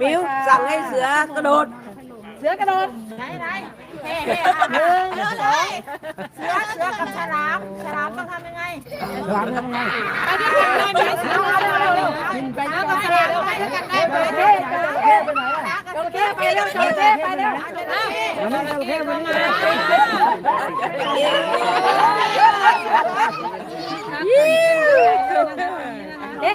มิวสั่งให้เสือกระโดดเสือกระโดดไหนไหนเฮ้เฮ้หนึ่งสองเสือเสือกับฉลามฉลามต้องทำยังไงฉลามทำไงไปที่ไหนไหนเสือเอาเร็วเร็วกินไปแล้วก็ฉลามไปด้วยกันได้ไปเฮ้เฮ้ไปไหนจระเข้ไปเร็วจระเข้ไปเร็ววันนี้จระ เข้วันนี้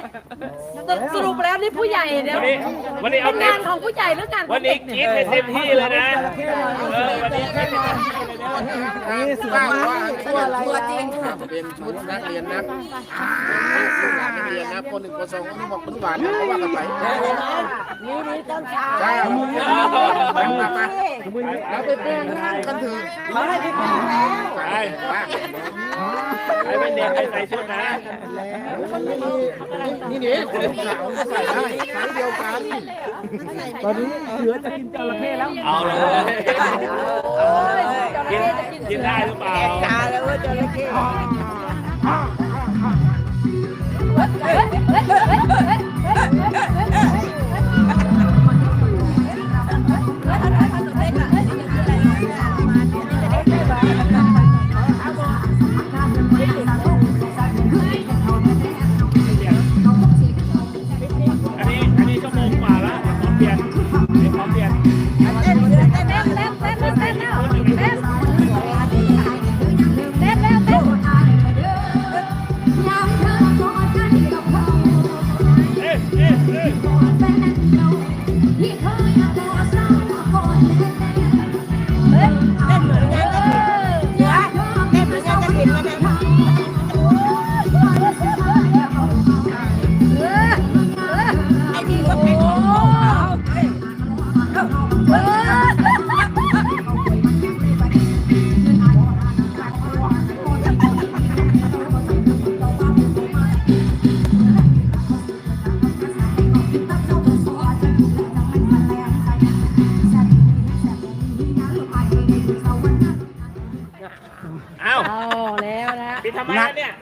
เอ๊ะสรุปแล้วนี่ผู้ใหญ่เดี๋ยววันนี้วันนี้เอาเป็นเต็งามนของผู้ใหญ่หรืองานขอวังนเด็นี้กกินให้เต็มที่เลยนะเออวันนี้กินให้เต็มที่เลยนะอันนี้เสือมาตัวจริงเป็นชุดนักเรียนนะชุดนักเรียนนะคนหนึ่งคนสองคนที่บอกคนหวานนะเขาว่ากันไปนี่นี่ต้นเช้าใช่ไปมา ไปแล้วไปแป้งนั่งกันเถอะมาให้พี่พี่แล้วไปไปเป็นเด็กให้ใส่ชุดนะนี่นี่คนขาวใส่ได้ขายเดียวกันตอนนี้เสือจะกินจระเข้แล้วเอาเลยกินกินได้หรือเปล่าตาแล้วว่าจระเข้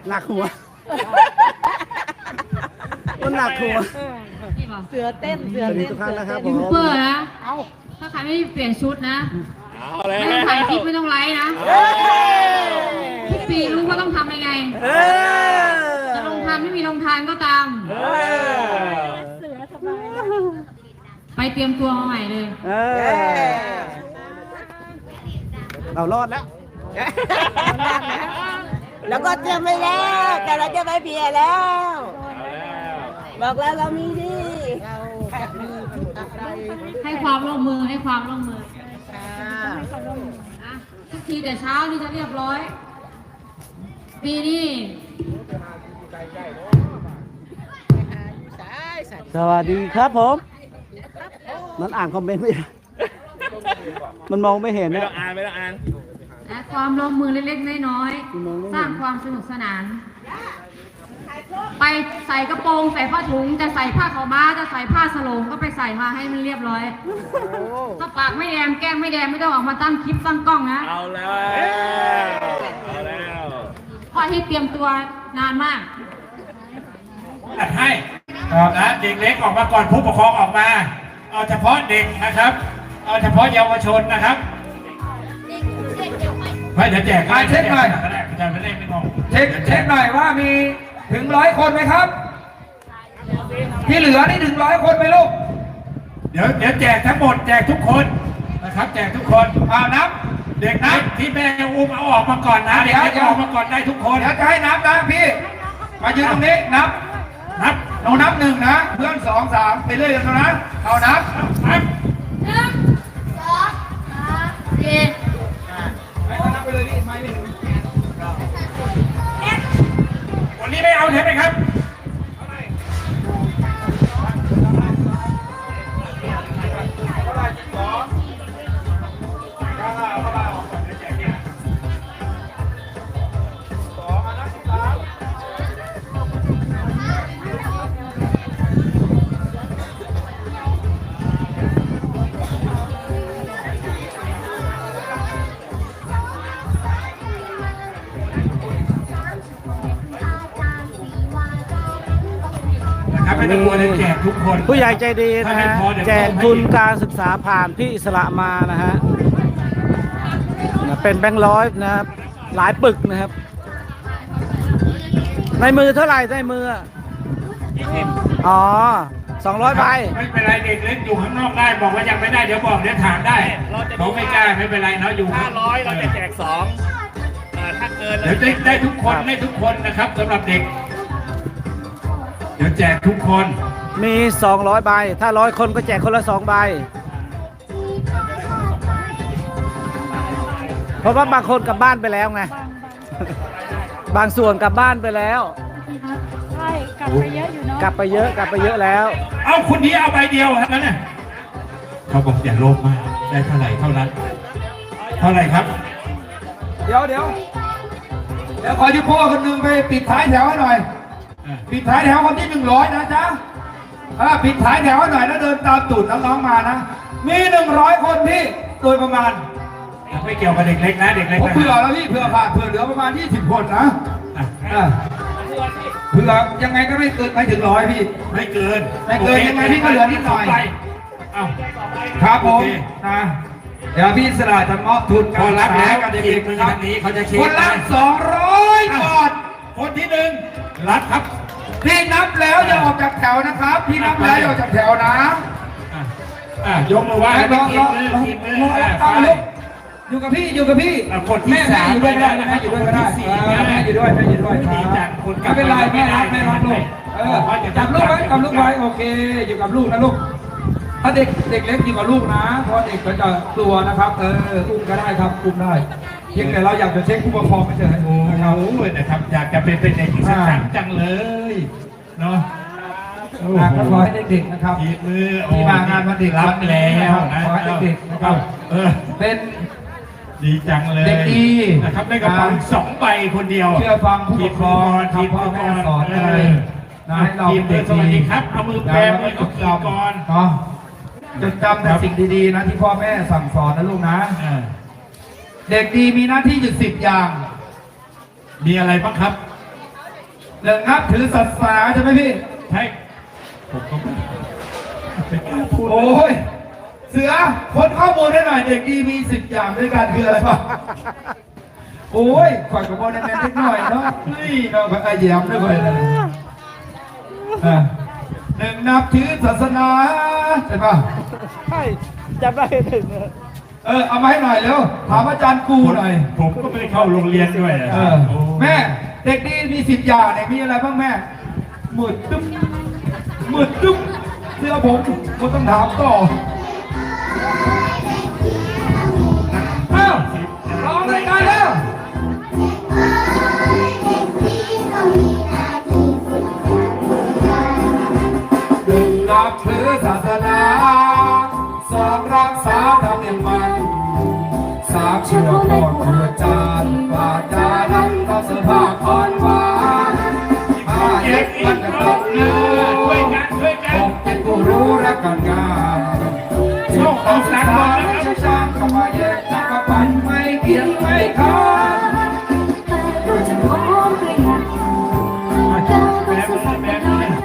หนักหัว มันหนักหัว เสือเต้น เสือสวัสดีเต้นทุกท่านนะครับผยูมทูบเบอร์นะถ้าใครไม่เปลี่ยนชุดนะ เอาเลยไม่ต้องถ่ายคลิปไม่ต้องไลฟ์นะเอ้ยทุกปีรู้ว่าต้องทำยังไง เออจะลงทานไม่มีลงทานก็ตาม เออไปเตรียมตัวมาใหม่เลย เออเรารอดแล้วแล้ว ก็เตรียมไปแล้วแต่เราจะไปเบียร์แล้วเอาแล้ว บอกแล้วเรามีดีให้ความร่วมมือให้ความร่วมมืออะทุกทีแต่เช้านี่จะเรียบร้อย ปีนี้สวัสดีครับผม มันอ่านคอมเมนต์ไม่ได้มันมองไม่เห็นไม่นะต้องอ่านไม่ต้องอ่าน นะความร่วมมือเล็กๆน้อยๆสร้างความสนุกสนาน ไปใส่กระโปรงใส่ผ้าถุงจะใส่ผ้าขาวม้าจะใส่ผ้าสโลงก็ไปใส่มาให้มันเรียบร้อยถ้าปากไม่แดงแก้มไม่แดงไม่ต้องออกมาตั้งคลิปตั้งกล้องนะเอาแล้วเอาแล้วเพราะที่เตรียมตัวนานมากจัดให้นะเด็กเล็กออกมาก่อนผู้ปกครองออกมา เอาเฉพาะเด็กนะครับ เอาเฉพาะเยาวชนนะครับ ไม่เดี๋ยวแจกอะเช็คหน่อยจะไม่เล่นไม่งงเช็คเช็คหน่อยว่ามีถึงร้อยคนไหมครับ ที่เหลือนี่ถึงร้อยคนไหมลูกเดี๋ยวเดี๋ยวแจกทั้งหมดแจกทุกคนนะครับ แจกทุกคนเอานับเด็กนับที่แม่อุ้มเอาออกมาก่อนนะเดี๋เด็กยวเล็กเอาออกมาก่อนได้ทุกคนเดี๋ยวจะให้นับนะพี่ มายืนตรงนี้นับนับหนูนับหนึ่งนะ เพื่อนสองสามไปเรื่อยๆนะเอานับ วันนี้ไม่เอาใช่ไหมครับเท่เท่าร่บ ไม่ฮะพอเดี๋ยวแจกเพิ่มให้ทุนอีกการศึกษาผ่านพี่อิสระมานะฮะนะเป็นแบงค์ร้อยนะครับหลายปึกนะครับ ในมือเท่าไหร่ในมืออ๋อสองร้อยใบไม่เป็นไรเด็กเล็กอยู่ข้างนอกได้บอกว่ายังไม่ได้เดี๋ยวบอกเดี๋ยวถามได้เขาไม่กล้าไม่เป็นไรเนาะอยู่ห้าร้อยเราจะแจกสองเอ่อถ้าเกินเราเดี๋ยวได้ได้ทุกคนได้ทุกคนนะครับสำหรับเด็ก เดี๋ยวแจกทุกคน มี 200 ใบ ถ้าร้อยคนก็แจกคนละ 2 ใบ เพราะว่าบางคนกลับบ้านไปแล้วไง บางส่วนกลับบ้านไปแล้ว ใช่กลับไปเยอะอยู่เนาะกลับไปเยอะกลับไปเยอะแล้ว เอาคุณนี้เอาใบเดียวครับนั่นน่ะเขาบอกอย่าโลภมาก ได้เท่าไหร่เท่านั้น เท่าไหร่ครับ เดี๋ยวเดี๋ยวเดี๋ยวขอยุพ่อคนหนึ่งไปปิดท้ายแถวให้หน่อยอะ ปิดท้ายแถวคนที่หนึ่งร้อยนะจ๊ะอ่าปิดท้ายแถวให้หน่อยแล้วเดินตามตูดน้องๆมานะ มีหนึ่งร้อยคนพี่โดยประมาณ ไม่เกี่ยวกับเด็กเล็กนะเด็กเล็กผมนะเผื่อแล้วพี่เผื่อผ่านเผื่อเหลือประมาณ20คนนะอะอ่าเผื่อยังไงก็ไม่เกินไม่ถึงร้อยพี่ ไม่เกิน ไม่เกินยังไงพี่ก็เหลือนิดหน่อยสงใบเอ้าครับผมโอเคนะเดี๋ยวพี่สลาจะมอบทุนพอรับแล้วกับอีเด็กกหนึ่งๆครัทาบงนี้เขาจะเช็คคนละนะสองร้อยบาทคนที่หนึ่งรับครับ พี่นับแล้วอย่าออกจากแถวนะครับ พี่นับแล้วอย่าออกจากแถวนะอะอะยกมือไหว้ลองทีลองมือลองทีมือลองอะเอาไปลูกอยู่กับพี่อยู่กับพี่อะคนที่แม่สามแม่อยู่ด้วยก็ได้ไปแล้วนะแม่อยู่ด้วยก็ได้คนที่สี่เออแม่อยู่ด้วยแม่อยู่ด้วยดีจังคนกลับไม่เป็นไรมาแม่รับไม่แม่ได้รับลูกเออขอให้จับลูกไว้จัจับบลูลูกกไว้โอเค อยู่กับลูกนะลูกถ้าเด็กเด็กเล็กอยู่กับลูกนะเพราะเด็กก็จะกลัวนะครับ เอออุ้มก็ได้ครับอุ้มได้เพียงแต่เราอยากจะเช็คผู้ปกครองไม่เฉยโอ้โหนะครับนะครับอยากจะเป็นเป็นเด็กอีกสักครั้งจังเลยเนาะโอ้โหนะก็ขอให้เด็กๆนะครับทีมือโอ้ที่มางานวันเด็กรับแล้วนะขอให้เด็กๆนะครับเออเป็นดีจังเลยเด็กดีนะครับได้กระเป๋าสองใบคนเดียวเชื่อฟังผู้ปกครองทีมทำพ่อแม่สอนเอะไรนะให้เราทีมเป็นเดิเด็นกสวัสดีดีครับเอามือแปรมือก็ขี่ก่อนเนาะจดจำแต่สิ่งดีๆนะที่พ่อแม่สั่งสอนนะลูกนะอ่า เด็กดีมีหน้าที่อยู่สิบอย่าง มีอะไรบ้างครับหนึ่งนับถือศาสนาใช่ไหมพี่ใช่ผมก็ไม่ไม่กล้าพูดโอ้ยเสือคนข้อมูลให้หน่อยเด็กดีมีสิบอย่างด้วยกันคืออะไรบ้างโอ้ยขอยกระบอกแน่ๆนิดหน่อยเนาะนี่เนาะไอ้แย้มด้วยเลยนะอะหนึ่งนับถือศาสนาใช่ปะใช่จำได้ถึง เลยเออเอามาให้หน่อยเร็วถามอาจารย์กูหน่อย ผมก็ไม่ได้เข้าโรงเรียนด้วยนะเออ โอ้แม่เด็กดีมีสิบอย่างเนี่ยมีอะไรบ้างแม่หมืดตึ๊บหมืดตึ๊บเสื้อผมก็ต้องถามต่อเอ้าร้องรายการแล้วหนึ่งนับถือศาสนาากเชื่อพ่อครูอาจารย์วาจารันก็สภาพอ่อนหวานห้าเย็ด